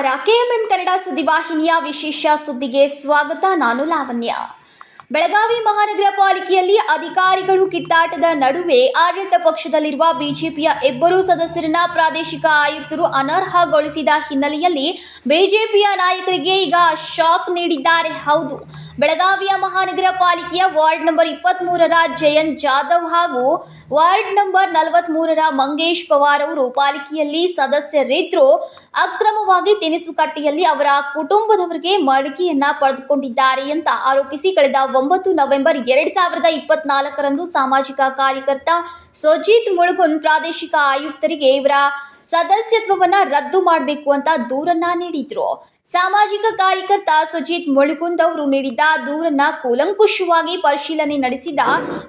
ನಮಸ್ಕಾರ. ಕೆಎಂಎಂ ಕನ್ನಡ ಸುದ್ದಿವಾಹಿನಿಯ ವಿಶೇಷ ಸುದ್ದಿಗೆ ಸ್ವಾಗತ. ನಾನು ಲಾವಣ್ಯ. ಬೆಳಗಾವಿ ಮಹಾನಗರ ಪಾಲಿಕೆಯಲ್ಲಿ ಅಧಿಕಾರಿಗಳು ಕಿತ್ತಾಟದ ನಡುವೆ ಆಡಳಿತ ಪಕ್ಷದಲ್ಲಿರುವ ಬಿಜೆಪಿಯ ಇಬ್ಬರು ಸದಸ್ಯರನ್ನ ಪ್ರಾದೇಶಿಕ ಆಯುಕ್ತರು ಅನರ್ಹಗೊಳಿಸಿದ ಹಿನ್ನೆಲೆಯಲ್ಲಿ ಬಿಜೆಪಿಯ ನಾಯಕರಿಗೆ ಈಗ ಶಾಕ್ ನೀಡಿದ್ದಾರೆ. ಹೌದು, ಬೆಳಗಾವಿಯ ಮಹಾನಗರ ಪಾಲಿಕೆಯ ವಾರ್ಡ್ ನಂಬರ್ ಇಪ್ಪತ್ತ್ ಮೂರರ ಜಯಂತ್ ಜಾಧವ್ ಹಾಗೂ ವಾರ್ಡ್ ನಂಬರ್ ನಲವತ್ತ್ ಮೂರರ ಮಂಗೇಶ್ ಪವಾರ್ ಅವರು ಪಾಲಿಕೆಯಲ್ಲಿ ಸದಸ್ಯರಿದ್ದರೂ ಅಕ್ರಮವಾಗಿ ತಿನಿಸುಕಟ್ಟೆಯಲ್ಲಿ ಅವರ ಕುಟುಂಬದವರಿಗೆ ಮಡಿಕೆಯನ್ನ ಪಡೆದುಕೊಂಡಿದ್ದಾರೆ ಅಂತ ಆರೋಪಿಸಿ ಕಳೆದ ಒಂಬತ್ತು ನವೆಂಬರ್ ಎರಡು ಸಾವಿರದ ಇಪ್ಪತ್ನಾಲ್ಕರಂದು ಸಾಮಾಜಿಕ ಕಾರ್ಯಕರ್ತ ಸುಜಿತ್ ಮುಳುಗುನ್ ಪ್ರಾದೇಶಿಕ ಆಯುಕ್ತರಿಗೆ ಇವರ ಸದಸ್ಯತ್ವವನ್ನ ರದ್ದು ಮಾಡಬೇಕು ಅಂತ ದೂರನ್ನ ನೀಡಿದ್ರು. ಸಾಮಾಜಿಕ ಕಾರ್ಯಕರ್ತ ಸುಜಿತ್ ಮುಳುಗುಂದ್ ಅವರು ನೀಡಿದ್ದ ದೂರನ್ನ ಕೂಲಂಕುಷವಾಗಿ ಪರಿಶೀಲನೆ ನಡೆಸಿದ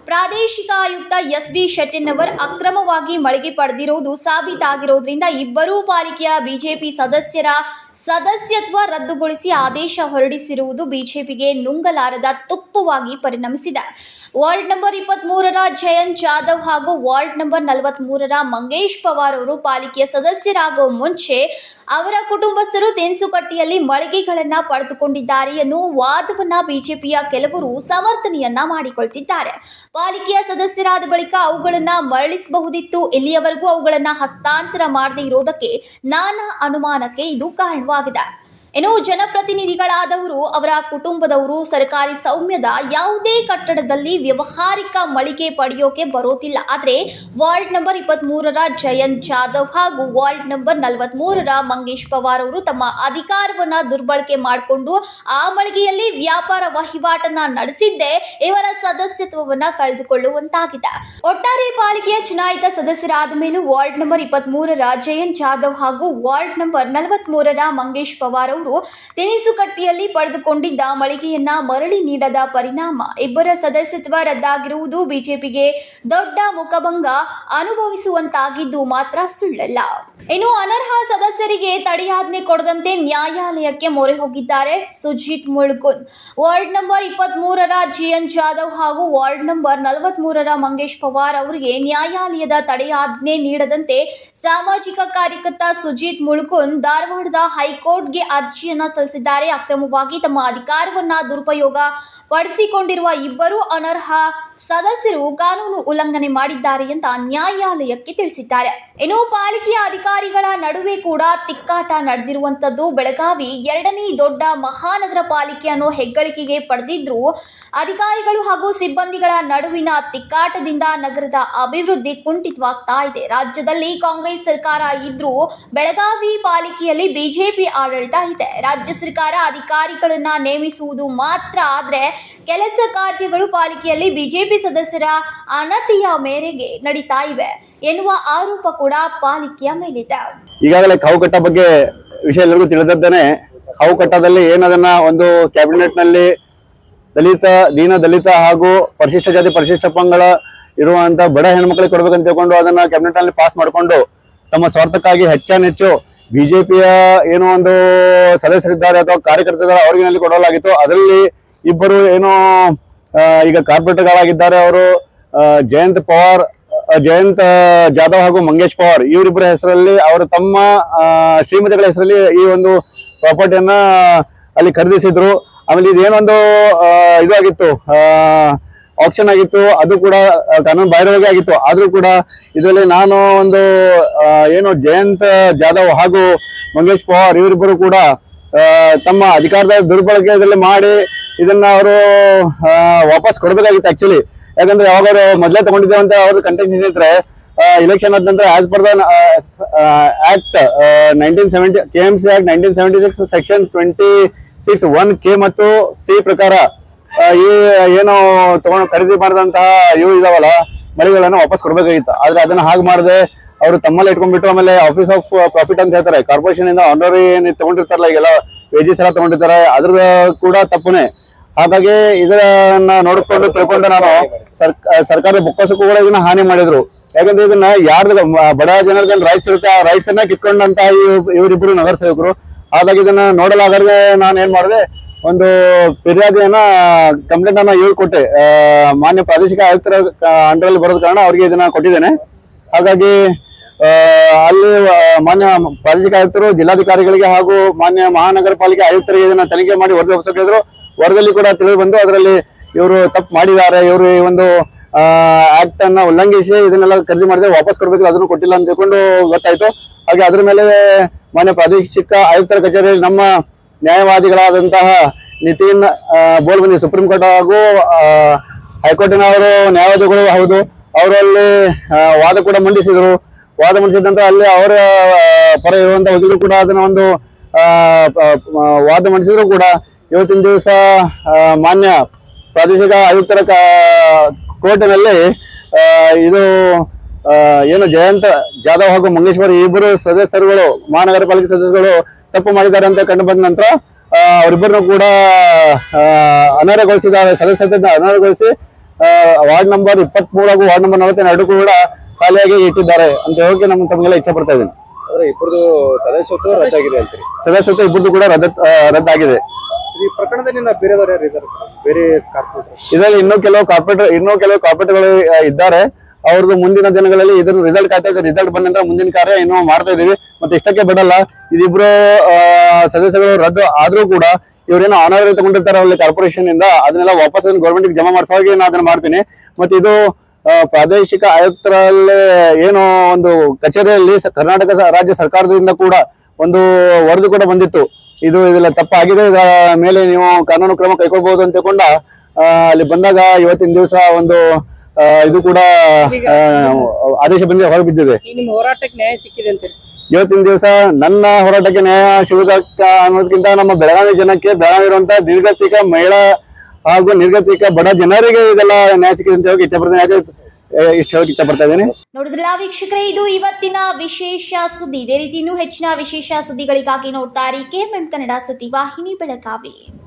ಪ್ರಾದೇಶಿಕ ಆಯುಕ್ತ ಎಸ್ ಬಿ ಶೆಟ್ಟಿನವರ್ ಅಕ್ರಮವಾಗಿ ಮಳಿಗೆ ಪಡೆದಿರುವುದು ಸಾಬೀತಾಗಿರೋದ್ರಿಂದ ಇಬ್ಬರೂ ಪಾಲಿಕೆಯ ಬಿಜೆಪಿ ಸದಸ್ಯರ ಸದಸ್ಯತ್ವ ರದ್ದುಗೊಳಿಸಿ ಆದೇಶ ಹೊರಡಿಸಿರುವುದು ಬಿಜೆಪಿಗೆ ನುಂಗಲಾರದ ತುಪ್ಪವಾಗಿ ಪರಿಣಮಿಸಿದೆ. ವಾರ್ಡ್ ನಂಬರ್ ಇಪ್ಪತ್ತ್ ಮೂರರ ಜಯಂತ್ ಜಾಧವ್ ಹಾಗೂ ವಾರ್ಡ್ ನಂಬರ್ ನಲವತ್ತ್ ಮೂರರ ಮಂಗೇಶ್ ಪವಾರ್ ಅವರು ಪಾಲಿಕೆಯ ಸದಸ್ಯರಾಗುವ ಮುಂಚೆ ಅವರ ಕುಟುಂಬಸ್ಥರು ತೆನ್ಸುಕಟ್ಟಿಯಲ್ಲಿ ಮಳಿಗೆಗಳನ್ನು ಪಡೆದುಕೊಂಡಿದ್ದಾರೆ ಎನ್ನುವ ವಾದವನ್ನು ಬಿಜೆಪಿಯ ಕೆಲವರು ಸಮರ್ಥನೆಯನ್ನ ಮಾಡಿಕೊಳ್ತಿದ್ದಾರೆ. ಪಾಲಿಕೆಯ ಸದಸ್ಯರಾದ ಬಳಿಕ ಅವುಗಳನ್ನು ಮರಳಿಸಬಹುದಿತ್ತು. ಇಲ್ಲಿಯವರೆಗೂ ಅವುಗಳನ್ನು ಹಸ್ತಾಂತರ ಮಾಡದೇ ಇರೋದಕ್ಕೆ ನಾನಾ ಅನುಮಾನಕ್ಕೆ ಇದು ಕಾರಣವಾಗಿದೆ. ಇನ್ನು ಜನಪ್ರತಿನಿಧಿಗಳಾದವರು, ಅವರ ಕುಟುಂಬದವರು, ಸರ್ಕಾರಿ ಸೌಮ್ಯದ ಯಾವುದೇ ಕಟ್ಟಡದಲ್ಲಿ ವ್ಯವಹಾರಿಕ ಮಳಿಗೆ ಪಡೆಯೋಕೆ ಬರೋದಿಲ್ಲ. ಆದರೆ ವಾರ್ಡ್ ನಂಬರ್ ಇಪ್ಪತ್ತ್ ಮೂರರ ಜಯಂತ್ ಜಾಧವ್ ಹಾಗೂ ವಾರ್ಡ್ ನಂಬರ್ ನಲವತ್ತ್ ಮೂರರ ಮಂಗೇಶ್ ಪವಾರ್ ಅವರು ತಮ್ಮ ಅಧಿಕಾರವನ್ನು ದುರ್ಬಳಕೆ ಮಾಡಿಕೊಂಡು ಆ ಮಳಿಗೆಯಲ್ಲಿ ವ್ಯಾಪಾರ ವಹಿವಾಟನ್ನ ನಡೆಸಿದ್ದೇ ಇವರ ಸದಸ್ಯತ್ವವನ್ನು ಕಳೆದುಕೊಳ್ಳುವಂತಾಗಿದೆ. ಒಟ್ಟಾರೆ ಪಾಲಿಕೆಯ ಚುನಾಯಿತ ಸದಸ್ಯರಾದ ಮೇಲೂ ವಾರ್ಡ್ ನಂಬರ್ ಇಪ್ಪತ್ತ್ ಮೂರರ ಜಯಂತ್ ಜಾಧವ್ ಹಾಗೂ ವಾರ್ಡ್ ನಂಬರ್ ನಲವತ್ತ್ ಮೂರರ ಮಂಗೇಶ್ ಪವಾರ್ ತೆನಿಸುಕಟ್ಟಿಯಲ್ಲಿ ಪಡೆದುಕೊಂಡಿದ್ದ ಮಳಿಗೆಯನ್ನ ಮರಳಿ ನೀಡದ ಪರಿಣಾಮ ಇಬ್ಬರ ಸದಸ್ಯತ್ವ ರದ್ದಾಗಿರುವುದು ಬಿಜೆಪಿಗೆ ದೊಡ್ಡ ಮುಖಭಂಗ ಅನುಭವಿಸುವಂತಾಗಿದ್ದು ಮಾತ್ರ ಸುಳ್ಳಲ್ಲ. ಇನ್ನು ಅನರ್ಹ ಸದಸ್ಯರಿಗೆ ತಡೆಯಾಜ್ಞೆ ಕೊಡದಂತೆ ನ್ಯಾಯಾಲಯಕ್ಕೆ ಮೊರೆ ಹೋಗಿದ್ದಾರೆ ಸುಜಿತ್ ಮುಳ್ಕುನ್ ವಾರ್ಡ್ ನಂಬರ್ ಇಪ್ಪತ್ತ್ ಮೂರರ ಜಿಎನ್ ಜಾಧವ್ ಹಾಗೂ ವಾರ್ಡ್ ನಂಬರ್ ನಲವತ್ತ್ ಮೂರರ ಮಂಗೇಶ್ ಪವಾರ್ ಅವರಿಗೆ ನ್ಯಾಯಾಲಯದ ತಡೆಯಾಜ್ಞೆ ನೀಡದಂತೆ ಸಾಮಾಜಿಕ ಕಾರ್ಯಕರ್ತ ಸುಜಿತ್ ಮುಳ್ಕುನ್ ಧಾರವಾಡದ ಹೈಕೋರ್ಟ್ಗೆ ಅರ್ಜಿಯನ್ನ ಸಲ್ಲಿಸಿದ್ದಾರೆ. ಅಕ್ರಮವಾಗಿ ತಮ್ಮ ಅಧಿಕಾರವನ್ನ ದುರುಪಯೋಗ ಪಡಿಸಿಕೊಂಡಿರುವ ಇಬ್ಬರು ಅನರ್ಹ ಸದಸ್ಯರು ಕಾನೂನು ಉಲ್ಲಂಘನೆ ಮಾಡಿದ್ದಾರೆ ಅಂತ ನ್ಯಾಯಾಲಯಕ್ಕೆ ತಿಳಿಸಿದ್ದಾರೆ. ಇನ್ನು ಪಾಲಿಕೆಯ ಅಧಿಕಾರಿಗಳ ನಡುವೆ ಕೂಡ ತಿಕ್ಕಾಟ ನಡೆದಿರುವಂತದ್ದು ಬೆಳಗಾವಿ ಎರಡನೇ ದೊಡ್ಡ ಮಹಾನಗರ ಪಾಲಿಕೆ ಅನ್ನೋ ಹೆಗ್ಗಳಿಕೆಗೆ ಪಡೆದಿದ್ರು ಅಧಿಕಾರಿಗಳು ಹಾಗೂ ಸಿಬ್ಬಂದಿಗಳ ನಡುವಿನ ತಿಕ್ಕಾಟದಿಂದ ನಗರದ ಅಭಿವೃದ್ಧಿ ಕುಂಠಿತವಾಗ್ತಾ ಇದೆ. ರಾಜ್ಯದಲ್ಲಿ ಕಾಂಗ್ರೆಸ್ ಸರ್ಕಾರ ಇದ್ರೂ ಬೆಳಗಾವಿ ಪಾಲಿಕೆಯಲ್ಲಿ ಬಿಜೆಪಿ ಆಡಳಿತ ಇದೆ. ರಾಜ್ಯ ಸರ್ಕಾರ ಅಧಿಕಾರಿಗಳನ್ನ ನೇಮಿಸುವುದು ಮಾತ್ರ ಆದ್ರೆ ಕೆಲಸ ಕಾರ್ಯಗಳು ಪಾಲಿಕೆಯಲ್ಲಿ ಬಿಜೆಪಿ ಸದಸ್ಯರ ಅನತಿಯ ಮೇರೆಗೆ ನಡೀತಾ ಇವೆ ಎನ್ನುವ ಆರೋಪ ಕೂಡ ಪಾಲಿಕೆಯ ಮೇಲಿದೆ. ಈಗಾಗಲೇ ಕಾವುಕಟ್ಟ ಬಗ್ಗೆ ವಿಷಯ ಎಲ್ಲರಿಗೂ ತಿಳಿದದ್ದೇನೆ. ಕಾವುಕಟ್ಟದಲ್ಲಿ ಏನದನ್ನ ಒಂದು ಕ್ಯಾಬಿನೆಟ್ನಲ್ಲಿ ದಲಿತ, ದೀನ ದಲಿತ ಹಾಗೂ ಪರಿಶಿಷ್ಟ ಜಾತಿ, ಪರಿಶಿಷ್ಟ ಪಂಗಡ ಇರುವಂತ ಬಡ ಹೆಣ್ಮಕ್ಳಿಗೆ ಕೊಡ್ಬೇಕಂತ ತಿಳ್ಕೊಂಡು ಅದನ್ನ ಕ್ಯಾಬಿನೆಟ್ನಲ್ಲಿ ಪಾಸ್ ಮಾಡಿಕೊಂಡು ತಮ್ಮ ಸ್ವಾರ್ಥಕ್ಕಾಗಿ ಹೆಚ್ಚಾನೆಚ್ಚು ಬಿಜೆಪಿಯ ಏನೋ ಒಂದು ಸದಸ್ಯರಿದ್ದಾರೆ ಅಥವಾ ಕಾರ್ಯಕರ್ತರಿದ್ದಾರೆ, ಅವರಿಗೆ ಕೊಡಲಾಗಿತ್ತು. ಅದರಲ್ಲಿ ಇಬ್ಬರು ಏನೋ ಈಗ ಕಾರ್ಪೊರೇಟರ್ಗಳಾಗಿದ್ದಾರೆ ಅವರು ಜಯಂತ್ ಪವಾರ್ ಜಯಂತ್ ಜಾಧವ್ ಹಾಗೂ ಮಂಗೇಶ್ ಪವಾರ್, ಇವರಿಬ್ಬರ ಹೆಸರಲ್ಲಿ ಅವರು ತಮ್ಮ ಶ್ರೀಮತಿಗಳ ಹೆಸರಲ್ಲಿ ಈ ಒಂದು ಪ್ರಾಪರ್ಟಿಯನ್ನ ಅಲ್ಲಿ ಖರೀದಿಸಿದ್ರು. ಆಮೇಲೆ ಇದೇನೊಂದು ಇದು ಆಗಿತ್ತು ಆಕ್ಷನ್ ಆಗಿತ್ತು, ಅದು ಕೂಡ ಕಾನೂನು ಬಾಹಿರವಾಗಿ ಆಗಿತ್ತು. ಆದರೂ ಕೂಡ ಇದರಲ್ಲಿ ನಾನು ಒಂದು ಏನು ಜಯಂತ್, ಜಾಧವ್ ಹಾಗೂ ಮಂಗೇಶ್ ಪವಾರ್ ಇವರಿಬ್ಬರು ಕೂಡ ತಮ್ಮ ಅಧಿಕಾರದ ದುರ್ಬಳಕೆ ಮಾಡಿ ಇದನ್ನ ಅವರು ವಾಪಸ್ ಕೊಡಬೇಕಾಗಿತ್ತು ಆಕ್ಚುಲಿ ಯಾಕಂದ್ರೆ ಯಾವಾಗ ಅವರು ಮೊದಲೇ ತಗೊಂಡಿದ್ದೇವೆ ಅಂತ ಅವ್ರದ್ದು ಕಂಟೆಂಟ್ ಏನಿದ್ರೆ ಇಲೆಕ್ಷನ್ ಆದ ನಂತರ as per the act nineteen seventy K M C act nineteen seventy six section twenty six one K ಮತ್ತು ಸಿ ಪ್ರಕಾರ ಈ, ಏನು ತಗೊಂಡು ಖರೀದಿ ಮಾಡಿದಂತಹ ಇವು ಇದಾವಲ್ಲ ಮಳಿಗೆಗಳನ್ನ ವಾಪಸ್ ಕೊಡ್ಬೇಕಾಗಿತ್ತು. ಆದ್ರೆ ಅದನ್ನ ಹಾಗೆ ಮಾಡದೆ, ಅವರು ತಮ್ಮಲ್ಲಿ ಇಟ್ಕೊಂಡ್ಬಿಟ್ಟು ಆಮೇಲೆ ಆಫೀಸ್ ಆಫ್ ಪ್ರಾಫಿಟ್ ಅಂತ ಹೇಳ್ತಾರೆ. ಕಾರ್ಪೊರೇಷನ್ ಇಂದ ಆನರಿ ಏನು ತಗೊಂಡಿರ್ತಾರಲ್ಲ, ಈಗೆಲ್ಲ ವೇಜಸ್ ಎಲ್ಲ ತಗೊಂಡಿರ್ತಾರೆ. ಅದ್ರ ಕೂಡ ತಪ್ಪುನೆ. ಹಾಗಾಗಿ ಇದನ್ನ ನೋಡಿಕೊಂಡು ತಿಳ್ಕೊಂಡು ನಾನು ಸರ್ಕ ಸರ್ಕಾರದ ಬೊಕ್ಕಸಕ್ಕೂ ಕೂಡ ಇದನ್ನ ಹಾನಿ ಮಾಡಿದ್ರು. ಯಾಕಂದ್ರೆ ಇದನ್ನ ಯಾರ್ದು ಬಡ ಜನರಿಗೆ ರೈಟ್ಸ್ ಇರುತ್ತೆ ಆ ರೈಟ್ಸ್ ಅನ್ನ ಕಿತ್ಕೊಂಡಂತ ಇವ್- ಇವರಿಬ್ರು ನಗರ ಸೇವಕರು ಹಾಗಾಗಿ ಇದನ್ನ ನೋಡಲಾಗದೆ ನಾನು ಏನ್ ಮಾಡಿದೆ, ಒಂದು ಫಿರ್ಯಾದಿಯನ್ನ ಕಂಪ್ಲೇಂಟ್ ಅನ್ನ ಹೇಳ್ಕೊಟ್ಟೆ. ಮಾನ್ಯ ಪ್ರಾದೇಶಿಕ ಆಯುಕ್ತರ ಅಂಡರಲ್ಲಿ ಬರೋದ ಕಾರಣ ಅವ್ರಿಗೆ ಇದನ್ನ ಕೊಟ್ಟಿದ್ದೇನೆ. ಹಾಗಾಗಿ ಅಲ್ಲಿ ಮಾನ್ಯ ಪ್ರಾದೇಶಿಕ ಆಯುಕ್ತರು, ಜಿಲ್ಲಾಧಿಕಾರಿಗಳಿಗೆ ಹಾಗೂ ಮಾನ್ಯ ಮಹಾನಗರ ಪಾಲಿಕೆ ಆಯುಕ್ತರಿಗೆ ಇದನ್ನ ತನಿಖೆ ಮಾಡಿ ವರದಿ ಒಪ್ಪಿಸಿದ್ರು ವರದಿಯಲ್ಲಿ ಕೂಡ ತಿಳಿದು ಬಂದು ಅದರಲ್ಲಿ ಇವರು ತಪ್ಪು ಮಾಡಿದ್ದಾರೆ, ಇವರು ಈ ಒಂದು ಆಕ್ಟ್ ಅನ್ನ ಉಲ್ಲಂಘಿಸಿ ಇದನ್ನೆಲ್ಲ ಖರೀದಿ ಮಾಡಿದ್ರೆ ವಾಪಸ್ ಕೊಡ್ಬೇಕು, ಅದನ್ನು ಕೊಟ್ಟಿಲ್ಲ ಅಂತ ತಿಳ್ಕೊಂಡು ಗೊತ್ತಾಯ್ತು. ಹಾಗೆ ಅದ್ರ ಮೇಲೆ ಮಾನ್ಯ ಪ್ರಾದೇಶಿಕ ಆಯುಕ್ತರ ಕಚೇರಿಯಲ್ಲಿ ನಮ್ಮ ನ್ಯಾಯವಾದಿಗಳಾದಂತಹ ನಿತಿನ್ ಬೋಲ್ಬಂದಿ ಬೋಲ್ ಬಂದಿ ಸುಪ್ರೀಂ ಕೋರ್ಟ್ ಹಾಗೂ ಹೈಕೋರ್ಟ್ನವರು ಹೈಕೋರ್ಟಿನವರು ನ್ಯಾಯವಾದಿಗಳು ಹೌದು, ಅವರಲ್ಲಿ ವಾದ ಕೂಡ ಮಂಡಿಸಿದರು. ವಾದ ಮಂಡಿಸಿದ ನಂತರ ಅಲ್ಲಿ ಅವರ ಪರ ಇರುವಂತಹ ವಕೀಲರು ಕೂಡ ಅದನ್ನ ಒಂದು ವಾದ ಮಂಡಿಸಿದ್ರು ಕೂಡ. ಇವತ್ತಿನ ದಿವಸ ಮಾನ್ಯ ಪ್ರಾದೇಶಿಕ ಆಯುಕ್ತರ ಕೋರ್ಟಿನಲ್ಲಿ ಇದು ಏನು ಜಯಂತ ಜಾಧವ್ ಹಾಗೂ ಮಂಗೇಶ್ವರ್ ಇಬ್ಬರು ಸದಸ್ಯರುಗಳು ಮಹಾನಗರ ಪಾಲಿಕೆ ಸದಸ್ಯರುಗಳು ತಪ್ಪು ಮಾಡಿದ್ದಾರೆ ಅಂತ ಕಂಡು ಬಂದ ನಂತರ ಅವರಿಬ್ಬರನ್ನು ಕೂಡ ಅನರ್ಹಗೊಳಿಸಿದ್ದಾರೆ. ಸದಸ್ಯತೆಯಿಂದ ಅನರ್ಹಗೊಳಿಸಿ ವಾರ್ಡ್ ನಂಬರ್ ಇಪ್ಪತ್ತ್ ಮೂರು ಹಾಗೂ ವಾರ್ಡ್ ನಂಬರ್ ನಲವತ್ತೆರಡು ಕೂಡ ಖಾಲಿಯಾಗಿ ಇಟ್ಟಿದ್ದಾರೆ ಅಂತ ಹೇಳಿ ನಮ್ಮ ತಮಗೆಲ್ಲ ಇಚ್ಛೆ ಪಡ್ತಾ ಇದ್ದೀನಿ. ಸದಸ್ಯತ್ವ ರದ್ದಾಗಿದೆ ಸದಸ್ಯತ್ವ ಇಬ್ಬರದು ಕೂಡ ರದ್ದ ರದ್ದಾಗಿದೆ. ಇದರಲ್ಲಿ ಇನ್ನೂ ಕೆಲವು ಕಾರ್ಪೊರೇಟರ್, ಇನ್ನೂ ಕೆಲವು ಕಾರ್ಪೊರೇಟರ್ಗಳು ಇದ್ದಾರೆ. ಅವ್ರದ್ದು ಮುಂದಿನ ದಿನಗಳಲ್ಲಿ ಇದ್ರ ರಿಸಲ್ಟ್ ಕಾಯ್ತಾ ರಿಸಲ್ಟ್ ಬಂದ ನಂತರ ಮುಂದಿನ ಕಾರ್ಯ ಏನೋ ಮಾಡ್ತಾ ಇದೀವಿ ಮತ್ತೆ ಇಷ್ಟಕ್ಕೆ ಬಿಡಲ್ಲ, ಇದಿಬ್ರು ಸದಸ್ಯಗಳು ರದ್ದು ಆದ್ರೂ ಕೂಡ ಇವ್ರೇನೋ ಅನಾರೋಗ್ಯ ತಗೊಂಡಿರ್ತಾರೆ ಅಲ್ಲಿ ಕಾರ್ಪೊರೇಷನ್ ಇಂದ. ಅದನ್ನೆಲ್ಲ ವಾಪಸ್ ಗೌರ್ಮೆಂಟ್ ಜಮಾ ಮಾಡಿಸೋ ಹಾಗೆ ನಾನು ಅದನ್ನ ಮಾಡ್ತೀನಿ. ಮತ್ತೆ ಇದು ಪ್ರಾದೇಶಿಕ ಆಯುಕ್ತರಲ್ಲಿ ಏನು ಒಂದು ಕಚೇರಿಯಲ್ಲಿ ಕರ್ನಾಟಕ ರಾಜ್ಯ ಸರ್ಕಾರದಿಂದ ಕೂಡ ಒಂದು ವರದಿ ಕೂಡ ಬಂದಿತ್ತು. ಇದು ಇದೆಲ್ಲ ತಪ್ಪಾಗಿದೆ. ಇದರ ಮೇಲೆ ನೀವು ಕಾನೂನು ಕ್ರಮ ಕೈಗೊಳ್ಬಹುದು ಅಂತ ತಿಳ್ಕೊಂಡ ಅಲ್ಲಿ ಬಂದಾಗ ಇವತ್ತಿನ ದಿವಸ ಒಂದು ಇದು ಕೂಡ ಆದೇಶ ಬಂದು ಹೊರಗೆ ಬಿದ್ದಿದೆ. ಹೋರಾಟಕ್ಕೆ ನ್ಯಾಯ ಸಿಕ್ಕಿದೆ ಅಂತ ಇವತ್ತಿನ ದಿವಸ ನನ್ನ ಹೋರಾಟಕ್ಕೆ ನ್ಯಾಯ ಸಿಗುವುದಕ್ಕ ಅನ್ನೋದಕ್ಕಿಂತ ನಮ್ಮ ಬೆಳಗಾವಿ ಜನಕ್ಕೆ ಬೆಳಗಾವಿ ಇರುವಂತ ನಿರ್ಗತಿಕ ಮಹಿಳಾ ಹಾಗೂ ನಿರ್ಗತಿಕ ಬಡ ಜನರಿಗೆ ಇದೆಲ್ಲ ನ್ಯಾಯ ಸಿಕ್ಕಿದೆ ಅಂತ ಹೇಳಿ ಇಷ್ಟಪಡ್ತೇನೆ ಯಾಕೆ ಇಷ್ಟು ಹೇಳಕ್ ಇಷ್ಟಪಡ್ತಾ ಇದ್ದೇನೆ. ನೋಡಿದ್ರಲ್ಲ ವೀಕ್ಷಕರೇ, ಇದು ಇವತ್ತಿನ ವಿಶೇಷ ಸುದ್ದಿ. ಇದೇ ರೀತಿ ಇನ್ನೂ ಹೆಚ್ಚಿನ ವಿಶೇಷ ಸುದ್ದಿಗಳಿಗಾಗಿ ನೋಡ್ತಾ ಇರಿ. ಕೆಎಂಎಂ ಕನ್ನಡ ಸುದ್ದಿ ವಾಹಿನಿ ಬೆಳಗಾವಿ.